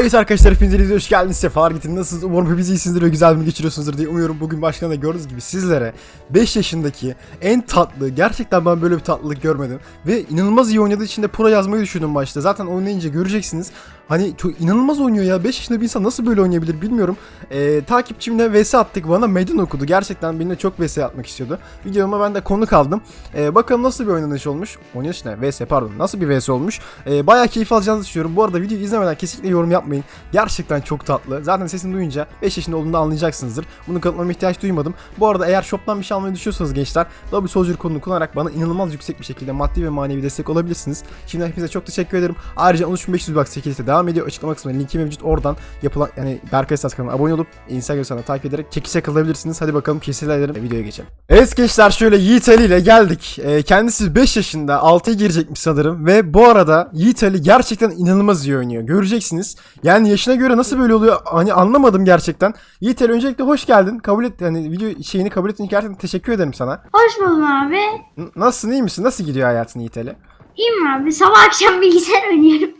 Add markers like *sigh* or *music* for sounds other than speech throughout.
Evet arkadaşlar hepinize hoş geldiniz. Sefalar getirin. Nasılsınız? Umarım hepiniz iyisinizdir ve güzel bir geçiriyorsunuzdur diye umuyorum. Bugün başkan da gördüğünüz gibi sizlere 5 yaşındaki en tatlı, gerçekten ben böyle bir tatlılık görmedim. Ve inanılmaz iyi oynadığı için de pro yazmayı düşündüm başta. Zaten oynayınca göreceksiniz. Hani çok inanılmaz oynuyor ya. 5 yaşında bir insan nasıl böyle oynayabilir bilmiyorum. Ee, takipçimle vs attık. Bana meydan okudu. Gerçekten benimle çok vs atmak istiyordu. Videoma ben de konuk aldım. Ee, bakalım nasıl bir oynanış olmuş. Oynanış ne? vs pardon. Nasıl bir vs olmuş. Ee, bayağı keyif alacağınızı düşünüyorum. Bu arada videoyu izlemeden kesinlikle yorum yapmayın. Gerçekten çok tatlı. Zaten sesini duyunca 5 yaşında olduğunu da anlayacaksınızdır. Bunu kanıtlamama ihtiyaç duymadım. Bu arada eğer shop'tan bir şey almayı düşünüyorsanız gençler W Soldier kodunu kullanarak bana inanılmaz yüksek bir şekilde maddi ve manevi destek olabilirsiniz. Şimdi hepinize çok teşekkür ederim. Ayrıca 13500 bak çekilişte devam ediyor. Açıklama kısmında linki mevcut. Oradan yapılan yani Berkay Stas kanalına abone olup Instagram hesabına takip ederek çekişe kalabilirsiniz. Hadi bakalım kesinlikle videoya geçelim. Evet gençler şöyle Yiğit Ali ile geldik. Ee, kendisi 5 yaşında 6'ya girecekmiş sanırım ve bu arada Yiğit Ali gerçekten inanılmaz iyi oynuyor. Göreceksiniz. Yani yaşına göre nasıl böyle oluyor hani anlamadım gerçekten. Yiğit Ali öncelikle hoş geldin. Kabul et yani video şeyini kabul ettiğin için gerçekten teşekkür ederim sana. Hoş buldum abi. N- nasılsın iyi misin? Nasıl gidiyor hayatın Yiğit Ali? İyiyim abi. Sabah akşam bilgisayar oynuyorum.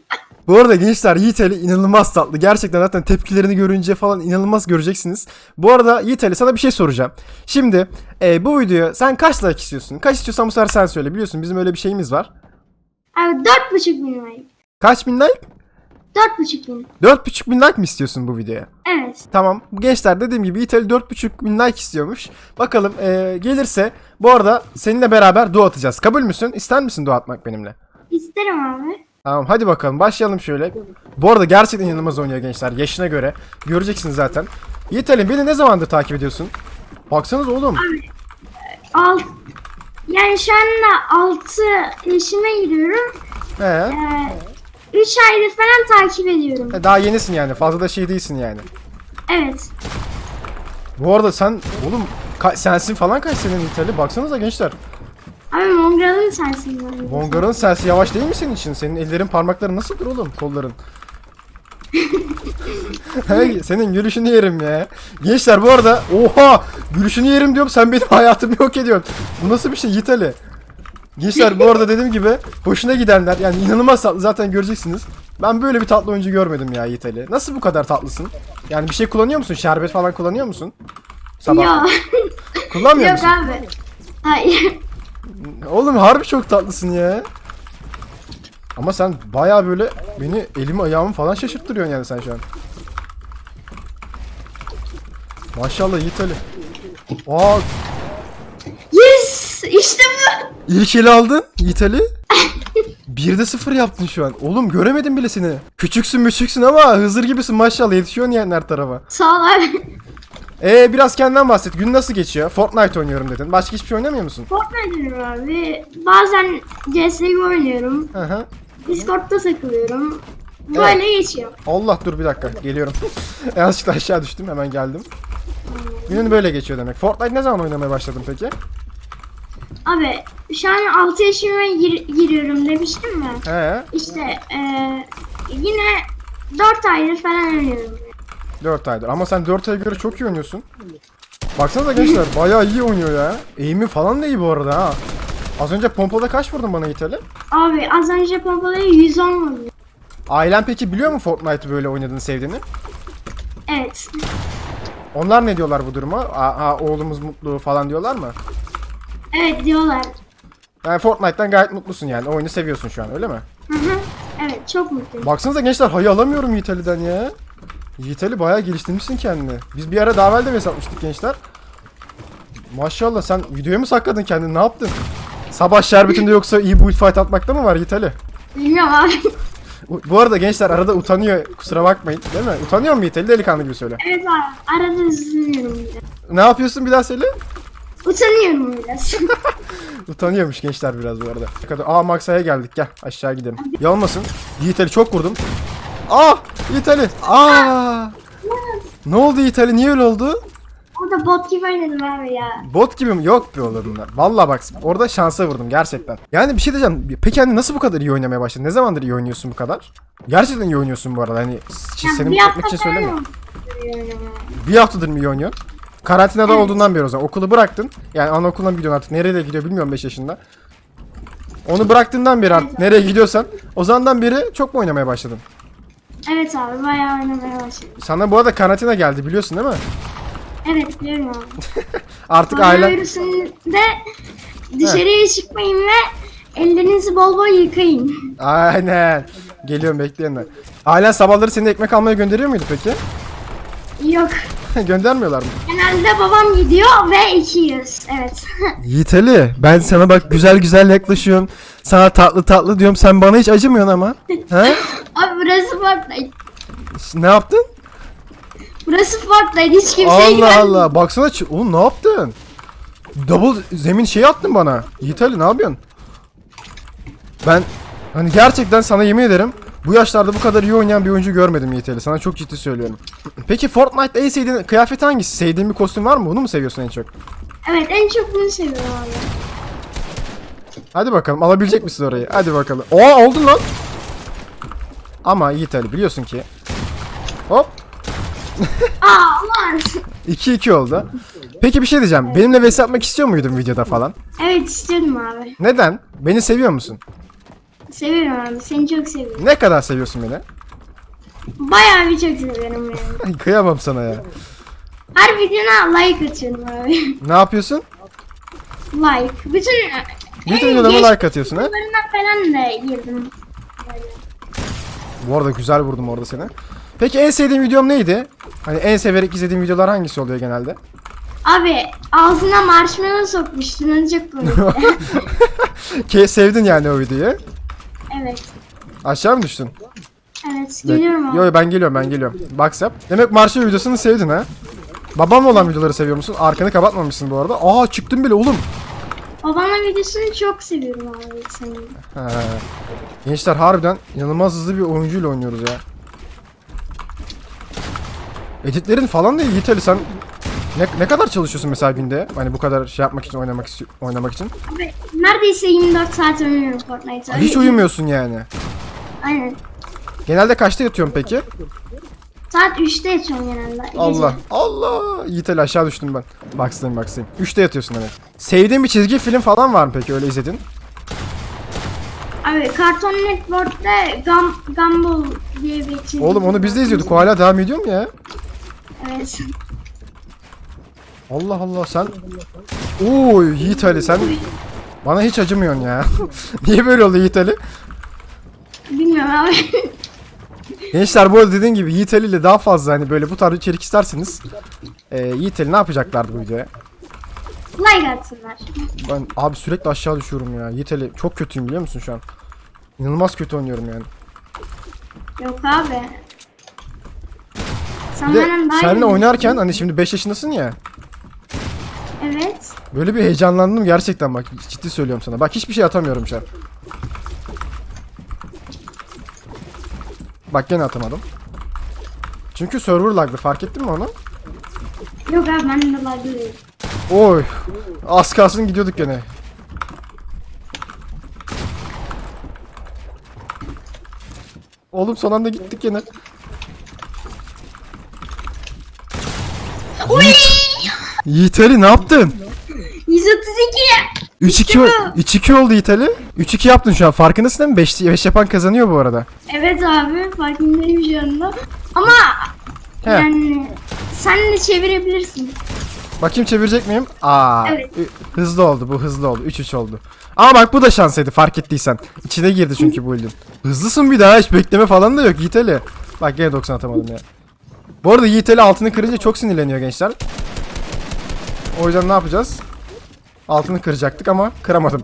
Bu arada gençler Yiğit Ali inanılmaz tatlı. Gerçekten zaten tepkilerini görünce falan inanılmaz göreceksiniz. Bu arada Yiğit Ali sana bir şey soracağım. Şimdi e, bu videoya sen kaç like istiyorsun? Kaç istiyorsan bu sefer sen söyle. Biliyorsun bizim öyle bir şeyimiz var. Abi dört buçuk bin like. Kaç bin like? Dört buçuk bin. 4,5 bin like mi istiyorsun bu videoya? Evet. Tamam. Bu gençler dediğim gibi Yiğit Ali 4,5 bin like istiyormuş. Bakalım e, gelirse bu arada seninle beraber dua atacağız. Kabul müsün? İster misin dua atmak benimle? İsterim abi. Tamam hadi bakalım başlayalım şöyle. Bu arada gerçekten inanılmaz oynuyor gençler yaşına göre. Göreceksiniz zaten. Yiğit Ali beni ne zamandır takip ediyorsun? Baksanız oğlum. Alt. Yani şu anda altı yaşıma giriyorum. He. Ee, üç aydır falan takip ediyorum. E, Daha yenisin yani fazla da şey değilsin yani. Evet. Bu arada sen oğlum ka- sensin falan kaç senin Yiğit Ali? Baksanıza gençler. Abi Mongrel'ın sensin. abi. Bongar'ın sensi yavaş değil mi senin için? Senin ellerin parmakların nasıldır oğlum kolların? *laughs* Hey, senin gülüşünü yerim ya. Gençler bu arada oha gülüşünü yerim diyorum sen benim *laughs* hayatımı yok ediyorsun. Bu nasıl bir şey Yiğit Ali? Gençler bu arada dediğim gibi hoşuna gidenler yani inanılmaz tatlı zaten göreceksiniz. Ben böyle bir tatlı oyuncu görmedim ya Yiğit Ali. Nasıl bu kadar tatlısın? Yani bir şey kullanıyor musun? Şerbet falan kullanıyor musun? Sabah. Yok. Kullanmıyor *laughs* Yok musun? abi. Hayır. Oğlum harbi çok tatlısın ya. Ama sen baya böyle beni elimi ayağımı falan şaşırttırıyorsun yani sen şu an. Maşallah Yiğit Ali. Aa Yes! İşte bu. ilk eli aldın Yiğit Ali. 1'de 0 yaptın şu an. Oğlum göremedim bile seni. Küçüksün müçüksün ama Hızır gibisin maşallah yetişiyorsun yani her tarafa. Sağ ol abi. Ee biraz kendinden bahset. Gün nasıl geçiyor? Fortnite oynuyorum dedin. Başka hiçbir şey oynamıyor musun? Fortnite oynuyorum abi. Bazen CSGO oynuyorum. Hı hı. Discord'da takılıyorum. Böyle geçiyor. Allah dur bir dakika geliyorum. *laughs* Yanlışlıkla aşağı düştüm hemen geldim. Günün böyle geçiyor demek. Fortnite ne zaman oynamaya başladın peki? Abi şu an 6 yaşıma gir- giriyorum demiştim ya. He, İşte eee, yine 4 aydır falan oynuyorum. 4 aydır. Ama sen 4 aya göre çok iyi oynuyorsun. Baksanıza gençler bayağı iyi oynuyor ya. Eğimi falan da iyi bu arada ha. Az önce pompada kaç vurdun bana İtali? Abi az önce pompalayı 110 vurdu. Ailen peki biliyor mu Fortnite'ı böyle oynadığını sevdiğini? Evet. Onlar ne diyorlar bu duruma? Aa, oğlumuz mutlu falan diyorlar mı? Evet diyorlar. Yani Fortnite'tan gayet mutlusun yani. Oyunu seviyorsun şu an öyle mi? Hı hı. Evet çok mutluyum. Baksanıza gençler hayı alamıyorum Yiğit Ali'den ya. Yiğit Ali bayağı geliştirmişsin kendini. Biz bir ara daha evvel de mesaj atmıştık gençler. Maşallah sen videoya mı sakladın kendini ne yaptın? Sabah şerbetinde yoksa iyi build fight atmakta mı var Yiğit Ali? Bilmiyorum abi. Bu arada gençler arada utanıyor kusura bakmayın değil mi? Utanıyor mu Yiğit Ali delikanlı gibi söyle. evet abi arada üzülüyorum biraz. Ne yapıyorsun bir daha söyle. Utanıyorum biraz. *laughs* Utanıyormuş gençler biraz bu arada. Aa Maksa'ya geldik gel aşağı gidelim. Yanmasın. Yiğit Ali çok vurdum. Aa Yiğit Ali. Aa. Ne oldu Yiğit Ali niye öyle oldu? Orada bot gibi oynadım abi ya. Bot gibi mi? Yok be olur bunlar. Vallahi bak orada şansa vurdum gerçekten. Yani bir şey diyeceğim. Peki hani nasıl bu kadar iyi oynamaya başladın? Ne zamandır iyi oynuyorsun bu kadar? Gerçekten iyi oynuyorsun bu arada. Hani Ya seni mutlu etmek için söylemiyorum. Bir haftadır mı iyi oynuyorsun? Karantinada Evet. olduğundan beri o zaman. Okulu bıraktın. Yani anaokuluna mı gidiyorsun artık? Nereye gidiyor bilmiyorum 5 yaşında. Onu bıraktığından beri artık nereye gidiyorsan o zamandan beri çok mu oynamaya başladın? Evet abi bayağı oynamaya başladım. Sana bu arada karantina geldi biliyorsun değil mi? Evet biliyorum abi. *laughs* Artık ailen... Koronavirüsünde dışarıya çıkmayın ve ellerinizi bol bol yıkayın. Aynen. Geliyorum bekleyin de. Ailen sabahları seni ekmek almaya gönderiyor muydu peki? Yok. *laughs* Göndermiyorlar mı? Genelde babam gidiyor ve iki yiyoruz. Evet. *laughs* Yiğit Ali ben sana bak güzel güzel yaklaşıyorum. Sana tatlı tatlı diyorum sen bana hiç acımıyorsun ama. He? Abi burası Fortnite. ne yaptın? Burası Fortnite. Hiç kimseye Allah güvenmiyorum. Allah baksana ç- oğlum ne yaptın? Double zemin şey attın bana. Yiğit Ali ne yapıyorsun? Ben hani gerçekten sana yemin ederim bu yaşlarda bu kadar iyi oynayan bir oyuncu görmedim Yiğit Ali. Sana çok ciddi söylüyorum. Peki Fortnite'da en sevdiğin kıyafet hangisi? Sevdiğin bir kostüm var mı? Onu mu seviyorsun en çok? Evet en çok bunu seviyorum abi. Hadi bakalım alabilecek misin orayı? Hadi bakalım. Oha oldun lan. Ama Yiğit Ali biliyorsun ki. Hop *laughs* Aa olmaz. 2-2 oldu. Peki bir şey diyeceğim. Benimle vs atmak istiyor muydun videoda falan? Evet istedim abi. Neden? Beni seviyor musun? Seviyorum abi. Seni çok seviyorum. Ne kadar seviyorsun beni? Bayağı bir çok seviyorum yani. *laughs* Ay, kıyamam sana ya. Her videona like atıyorum abi. Ne yapıyorsun? like. Bütün Bütün videolarıma like atıyorsun ha? videolarına falan da girdim. Böyle. Bu arada güzel vurdum orada seni. Peki en sevdiğin videom neydi? Hani en severek izlediğin videolar hangisi oluyor genelde? Abi ağzına marshmallow sokmuştun. Çok komikti. *laughs* Ki sevdin yani o videoyu. evet. Aşağı mı düştün? Evet. Geliyorum abi. Yo yo, ben geliyorum ben geliyorum. Box yap. Demek Marshall videosunu sevdin ha? Babamla olan videoları seviyor musun? Arkanı kapatmamışsın bu arada. Aa çıktın bile oğlum. Babamla videosunu çok seviyorum abi senin. He. Gençler harbiden inanılmaz hızlı bir oyuncuyla oynuyoruz ya. Editlerin falan da iyi sen ne, ne kadar çalışıyorsun mesela günde? Hani bu kadar şey yapmak için oynamak oynamak için. Abi neredeyse 24 saat oynuyorum Fortnite'a. Hiç uyumuyorsun yani. Aynen. Genelde kaçta yatıyorsun peki? Saat 3'te yatıyorum genelde. gece. Allah. Allah. Yiğit Ali aşağı düştüm ben. Baksayım baksayım. 3'te yatıyorsun demek. Sevdiğin bir çizgi film falan var mı peki öyle izledin? Abi Cartoon Network'ta Gum, Gumball diye bir çizgi Oğlum onu biz de izliyorduk. O hala devam ediyor mu ya? Evet. Allah Allah sen... Oo Yiğit Ali sen... Bana hiç acımıyorsun ya. *laughs* Niye böyle oldu Yiğit Ali? Bilmiyorum abi. *laughs* Gençler bu arada dediğim gibi Yiğit Ali ile daha fazla hani böyle bu tarz içerik isterseniz e, Yiğit Ali ne yapacaklardı bu videoya? like atsınlar. Ben abi sürekli aşağı düşüyorum ya. Yiğit Ali çok kötüyüm biliyor musun şu an? İnanılmaz kötü oynuyorum yani. Yok abi. Sen Bir de benden daha seninle iyi oynarken hani şimdi 5 yaşındasın ya. Evet. Böyle bir heyecanlandım gerçekten bak ciddi söylüyorum sana. Bak hiçbir şey atamıyorum şu an. Bak gene atamadım. Çünkü server laglı fark ettin mi onu? Yok abi ben de değil. Oy. Az kalsın gidiyorduk gene. Oğlum son anda gittik gene. Yiğit. Yiğit Ali ne yaptın? 132. 3-2 o- 3-2 oldu Yiğit Ali. 3-2 yaptın şu an. Farkındasın değil mi? 5 5 yapan kazanıyor bu arada. Evet abi farkındayım şu anda. Ama He. yani sen de çevirebilirsin. Bakayım çevirecek miyim? Aa. Evet. Hızlı oldu bu hızlı oldu. 3-3 oldu. Ama bak bu da şansıydı fark ettiysen. İçine girdi çünkü bu ildin. Hızlısın bir daha hiç bekleme falan da yok Yiğit Ali. Bak gene 90 atamadım ya. Bu arada Yiğit Ali altını kırınca çok sinirleniyor gençler. O yüzden ne yapacağız? Altını kıracaktık ama kıramadım.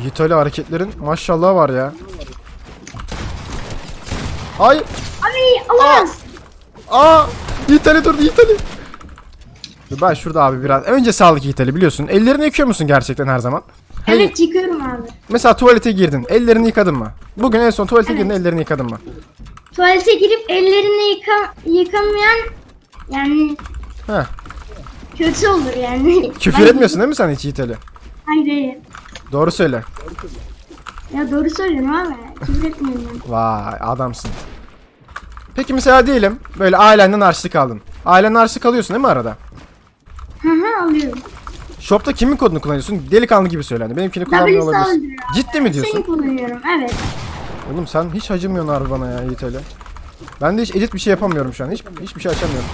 Yiğit Ali hareketlerin maşallah var ya. Hayır. Abi alamaz. Aa! Yiğit Ali durdu Yiğit Ali. Dur Ben şurada abi biraz. Önce sağlık Yiğit Ali biliyorsun. Ellerini yıkıyor musun gerçekten her zaman? Evet yıkıyorum abi. Mesela tuvalete girdin. Ellerini yıkadın mı? Bugün en son tuvalete girdin ellerini yıkadın mı? Tuvalete girip ellerini yıka, yıkamayan yani Heh. Kötü olur yani. Küfür etmiyorsun değil mi sen hiç Yiğit Ali? Hayır hayır. Doğru söyle. Ya doğru söylüyorum abi. Küfür etmiyorum. Vay adamsın. Peki mesela diyelim böyle ailenden harçlık aldın. Ailenden harçlık alıyorsun değil mi arada? Hı hı alıyorum. Shop'ta kimin kodunu kullanıyorsun? Delikanlı gibi söylendi. Benimkini kullanmıyor olabilirsin. alıyorum. Ciddi mi Seni diyorsun? kullanıyorum evet. Oğlum sen hiç acımıyorsun harbi bana ya Yiğit Ali. Ben de hiç edit bir şey yapamıyorum şu an. Hiç hiçbir şey açamıyorum.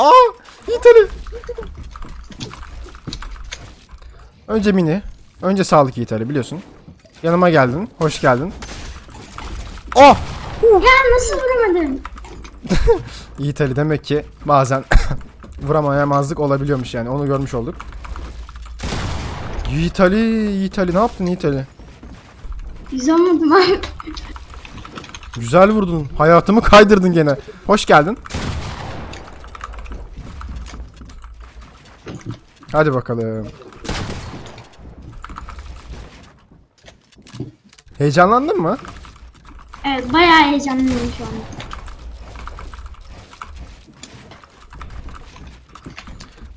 Aa! Yiğit Ali. Önce mini. Önce sağlık Yiğit Ali biliyorsun. Yanıma geldin. Hoş geldin. Oh! Ya nasıl vuramadım? *laughs* Yiğit Ali demek ki bazen *coughs* vuramayamazlık olabiliyormuş yani. Onu görmüş olduk. Yiğit Ali, Yiğit Ali ne yaptın Yiğit Ali? Yüz olmadım abi. Güzel vurdun. Hayatımı kaydırdın gene. Hoş geldin. Hadi bakalım. Heyecanlandın mı? Evet bayağı heyecanlıyım şu an.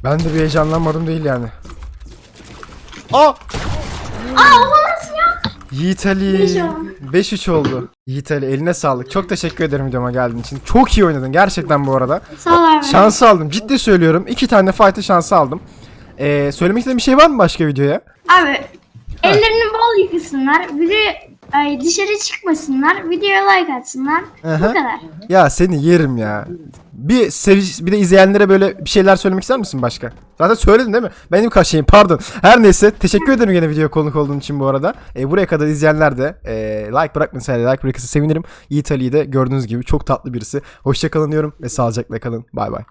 Ben de bir heyecanlanmadım değil yani. Aa! Aa olamaz ya. Yiğit Ali. Beş oldu. 5-3 oldu. Yiğit Ali eline sağlık. Çok teşekkür ederim videoma geldiğin için. Çok iyi oynadın gerçekten bu arada. Sağ ol. Şansı aldım. Ciddi söylüyorum. İki tane fight'ı şansı aldım. Ee, söylemek istediğin bir şey var mı başka videoya? Abi ellerini bol yıkasınlar. Biri ay, dışarı çıkmasınlar. Videoya like atsınlar. Bu kadar. Ya seni yerim ya. Bir sev- bir de izleyenlere böyle bir şeyler söylemek ister misin başka? Zaten söyledin değil mi? Benim kaşeyim pardon. Her neyse teşekkür ederim yine video konuk olduğun için bu arada. E, buraya kadar izleyenler de e, like bırakmasaydı like bırakırsa sevinirim. Yiğit Ali'yi de gördüğünüz gibi çok tatlı birisi. Hoşçakalın diyorum ve sağlıcakla kalın. Bay bay.